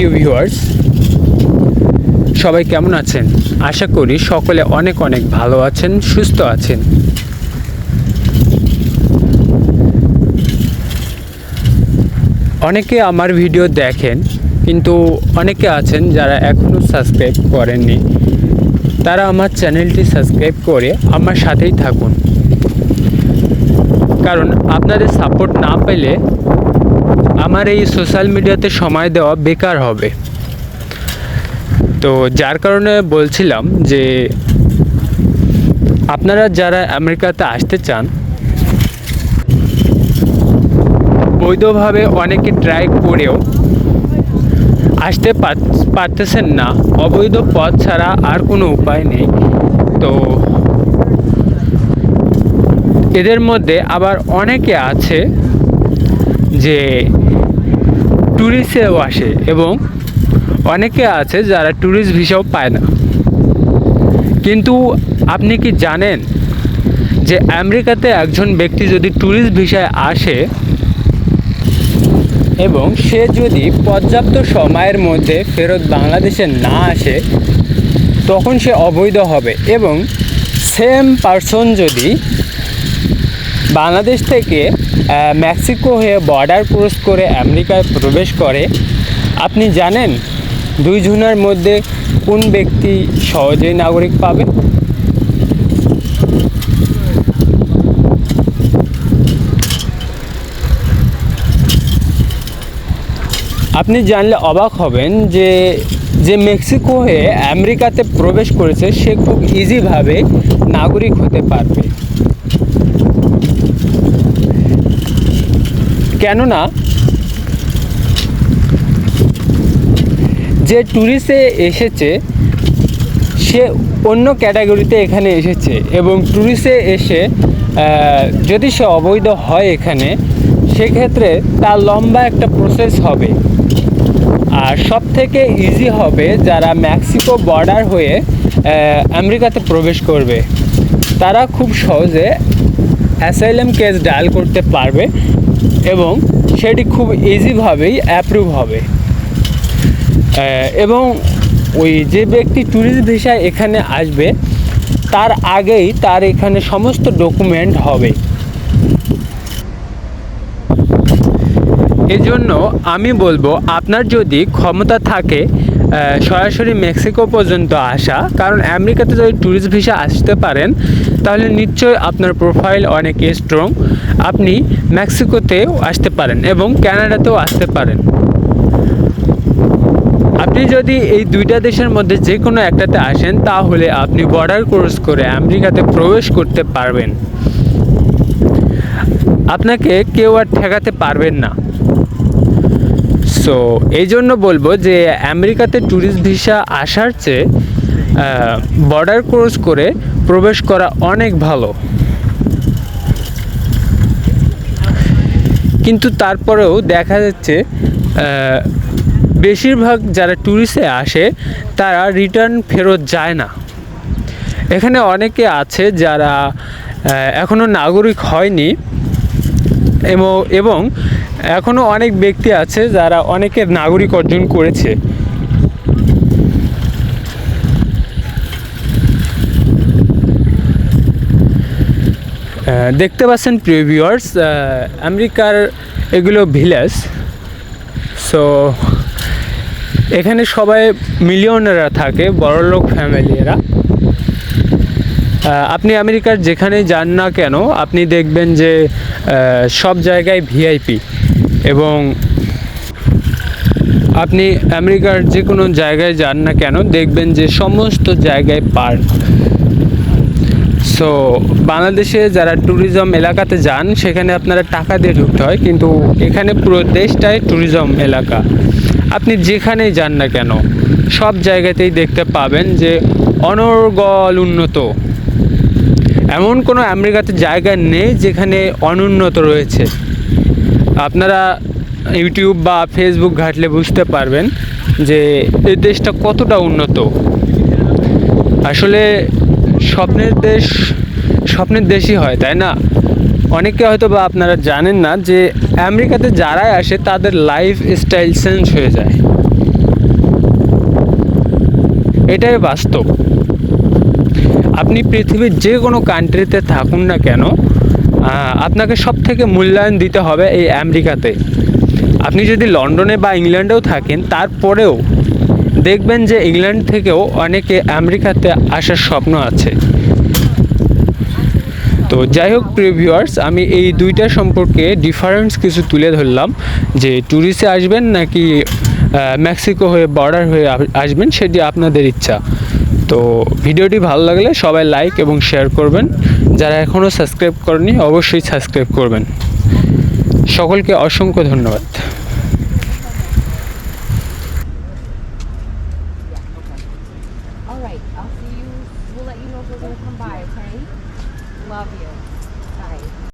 প্রিয় ভিউয়ার্স সবাই কেমন আছেন? আশা করি সকলে অনেক অনেক ভালো আছেন, সুস্থ আছেন। অনেকে আমার ভিডিও দেখেন, কিন্তু অনেকে আছেন যারা এখনও সাবস্ক্রাইব করেননি। তারা আমার চ্যানেলটি সাবস্ক্রাইব করে আমার সাথেই থাকুন। কারণ আপনাদের সাপোর্ট না পেলে আমার এই সোশ্যাল মিডিয়াতে সময় দেওয়া বেকার হবে। তো যার কারণে বলছিলাম যে, আপনারা যারা আমেরিকাতে আসতে চান, বৈধভাবে অনেকে ট্রাই করেও আসতে পার- পারতেছেন না। অবৈধ পথ ছাড়া আর কোনো উপায় নেই। তো এদের মধ্যে আবার অনেকে আছে যে ট্যুরিস্টেও আসে এবং অনেকে আছে যারা ট্যুরিস্ট ভিসাও পায় না। কিন্তু আপনি কি জানেন যে আমেরিকাতে একজন ব্যক্তি যদি ট্যুরিস্ট ভিসায় আসে এবং সে যদি পর্যাপ্ত সময়ের মধ্যে ফেরত বাংলাদেশে না আসে, তখন সে অবৈধ হবে এবং সেম পারসন যদি বাংলাদেশ থেকে মেক্সিকো হয়ে বর্ডার ক্রস করে আমেরিকায় প্রবেশ করে। আপনি জানেন, দুই জনের মধ্যে কোন ব্যক্তি সহজেই নাগরিক পাবে? আপনি জানলে অবাক হবেন যে যে মেক্সিকো হয়ে আমেরিকাতে প্রবেশ করেছে, সে খুব ইজিভাবে নাগরিক হতে পারবে। কেননা যে ট্যুরিস্টে এসেছে, সে অন্য ক্যাটাগরিতে এখানে এসেছে এবং ট্যুরিস্টে এসে যদি সে অবৈধ হয় এখানে, সেক্ষেত্রে তার লম্বা একটা প্রসেস হবে। আর সব থেকে ইজি হবে যারা মেক্সিকো বর্ডার হয়ে আমেরিকাতে প্রবেশ করবে। তারা খুব সহজে অ্যাসাইলাম কেস ডায়াল করতে পারবে। এবং সেটি খুব ইজিভাবেই অ্যাপ্রুভ হবে। এবং ওই যে ব্যক্তি ট্যুরিস্ট ভিসায় এখানে আসবে, তার আগেই তার এখানে সমস্ত ডকুমেন্ট হবে। এজন্য আমি বলব, আপনার যদি ক্ষমতা থাকে সরাসরি মেক্সিকো পর্যন্ত আসা। কারণ আমেরিকাতে যদি ট্যুরিস্ট ভিসা আসতে পারেন, তাহলে নিশ্চয়ই আপনার প্রোফাইল অনেক স্ট্রং আপনি মেক্সিকোতেও আসতে পারেন এবং ক্যানাডাতেও আসতে পারেন। আপনি যদি এই দুইটা দেশের মধ্যে যে কোনো একটাতে আসেন, তাহলে আপনি বর্ডার ক্রস করে আমেরিকাতে প্রবেশ করতে পারবেন। আপনাকে কেউ আর ঠেকাতে পারবেন না। সো এই জন্য বলব যে আমেরিকাতে ট্যুরিস্ট ভিসা আসার চেয়ে বর্ডার ক্রস করে প্রবেশ করা অনেক ভালো। কিন্তু তারপরেও দেখা যাচ্ছে বেশিরভাগ যারা ট্যুরিস্টে আসে, তারা রিটার্ন ফেরত যায় না। এখানে অনেকে আছে যারা এখনও নাগরিক হয়নি এবং এবং এখনও অনেক ব্যক্তি আছে যারা অনেকের নাগরিক অর্জন করেছে। দেখতে পাচ্ছেন প্রিয় ভিউয়ার্স আমেরিকার এগুলো ভিলেজ। সো এখানে সবাই মিলিয়নেরা থাকে, বড়লোক ফ্যামিলি এরা আপনি আমেরিকার যেখানেই যান না কেন, আপনি দেখবেন যে সব জায়গায় ভিআইপি এবং আপনি আমেরিকার যে কোনো জায়গায় যান না কেন, দেখবেন যে সমস্ত জায়গায় পার্ক। সো বাংলাদেশে যারা ট্যুরিজম এলাকাতে যান, সেখানে আপনারা টাকা দিয়ে ঢুকতে হয়, কিন্তু এখানে পুরো দেশটাই ট্যুরিজম এলাকা। আপনি যেখানেই যান না কেন, সব জায়গাতেই দেখতে পাবেন যে অনর্গল উন্নত। এমন কোনো আমেরিকাতে জায়গা নেই যেখানে অনুন্নত রয়েছে। আপনারা ইউটিউব বা ফেসবুক ঘাটলে বুঝতে পারবেন যে এই দেশটা কতটা উন্নত। আসলে স্বপ্নের দেশ, স্বপ্নের দেশই হয়, তাই না? অনেকে হয়তো বা আপনারা জানেন না যে আমেরিকাতে যারাই আসে, তাদের লাইফ স্টাইল চেঞ্জ হয়ে যায়। এটাই বাস্তব। আপনি পৃথিবীর যে কোনো কান্ট্রিতে থাকুন না কেন আপনাকে সব থেকে মূল্যায়ন দিতে হবে এই আমেরিকাতে। আপনি যদি লন্ডনে বা ইংল্যান্ডেও থাকেন, তারপরেও দেখবেন যে ইংল্যান্ড থেকেও অনেকে আমেরিকাতে আসার স্বপ্ন আছে। তো যাই হোক প্রিভিউয়ার্স আমি এই দুইটা সম্পর্কে ডিফারেন্স কিছু তুলে ধরলাম, যে ট্যুরিস্টে আসবেন নাকি মেক্সিকো হয়ে, বর্ডার হয়ে আসবেন, সেটি আপনাদের ইচ্ছা। তো ভিডিওটি ভালো লাগলে সবাই লাইক এবং শেয়ার করবেন। যারা এখনও সাবস্ক্রাইব করেনি অবশ্যই সাবস্ক্রাইব করবেন। সকলকে অসংখ্য ধন্যবাদ।